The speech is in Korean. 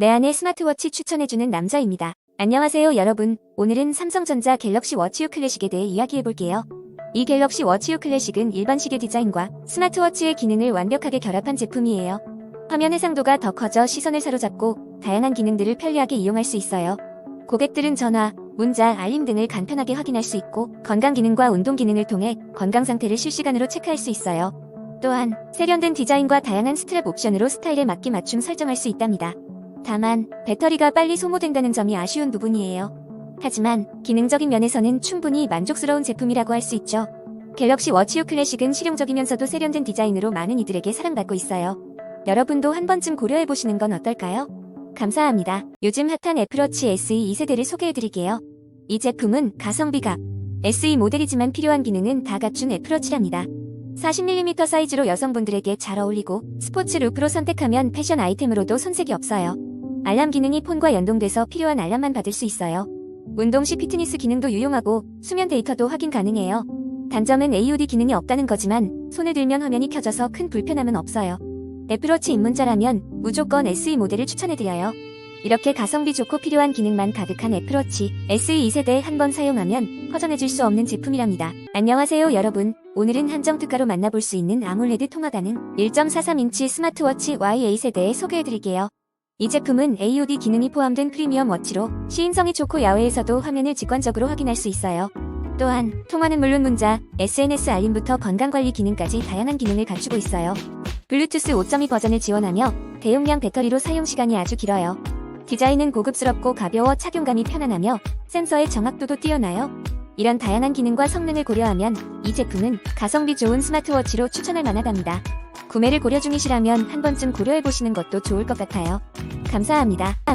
내 안의 스마트워치 추천해주는 남자입니다. 안녕하세요 여러분. 오늘은 삼성전자 갤럭시 워치 U 클래식에 대해 이야기해볼게요. 이 갤럭시 워치 U 클래식은 일반 시계 디자인과 스마트워치의 기능을 완벽하게 결합한 제품이에요. 화면 해상도가 더 커져 시선을 사로잡고 다양한 기능들을 편리하게 이용할 수 있어요. 고객들은 전화, 문자, 알림 등을 간편하게 확인할 수 있고 건강 기능과 운동 기능을 통해 건강 상태를 실시간으로 체크할 수 있어요. 또한 세련된 디자인과 다양한 스트랩 옵션으로 스타일에 맞게 맞춤 설정할 수 있답니다. 다만 배터리가 빨리 소모된다는 점이 아쉬운 부분이에요. 하지만 기능적인 면에서는 충분히 만족스러운 제품이라고 할 수 있죠. 갤럭시 워치 U 클래식은 실용적이면서도 세련된 디자인으로 많은 이들에게 사랑받고 있어요. 여러분도 한 번쯤 고려해보시는 건 어떨까요? 감사합니다. 요즘 핫한 애플워치 SE 2세대를 소개해드릴게요. 이 제품은 가성비가 SE 모델이지만 필요한 기능은 다 갖춘 애플워치랍니다. 40mm 사이즈로 여성분들에게 잘 어울리고 스포츠 룩으로 선택하면 패션 아이템으로도 손색이 없어요. 알람 기능이 폰과 연동돼서 필요한 알람만 받을 수 있어요. 운동 시 피트니스 기능도 유용하고 수면 데이터도 확인 가능해요. 단점은 AOD 기능이 없다는 거지만 손을 들면 화면이 켜져서 큰 불편함은 없어요. 애플워치 입문자라면 무조건 SE 모델을 추천해드려요. 이렇게 가성비 좋고 필요한 기능만 가득한 애플워치 SE 2세대 한 번 사용하면 허전해질 수 없는 제품이랍니다. 안녕하세요 여러분. 오늘은 한정 특가로 만나볼 수 있는 아몰레드 통화 가능 1.43인치 스마트워치 YA 세대에 소개해드릴게요. 이 제품은 AOD 기능이 포함된 프리미엄 워치로 시인성이 좋고 야외에서도 화면을 직관적으로 확인할 수 있어요. 또한 통화는 물론 문자, SNS 알림부터 건강관리 기능까지 다양한 기능을 갖추고 있어요. 블루투스 5.2 버전을 지원하며 대용량 배터리로 사용시간이 아주 길어요. 디자인은 고급스럽고 가벼워 착용감이 편안하며 센서의 정확도도 뛰어나요. 이런 다양한 기능과 성능을 고려하면 이 제품은 가성비 좋은 스마트워치로 추천할 만하답니다. 구매를 고려 중이시라면 한 번쯤 고려해보시는 것도 좋을 것 같아요. 감사합니다.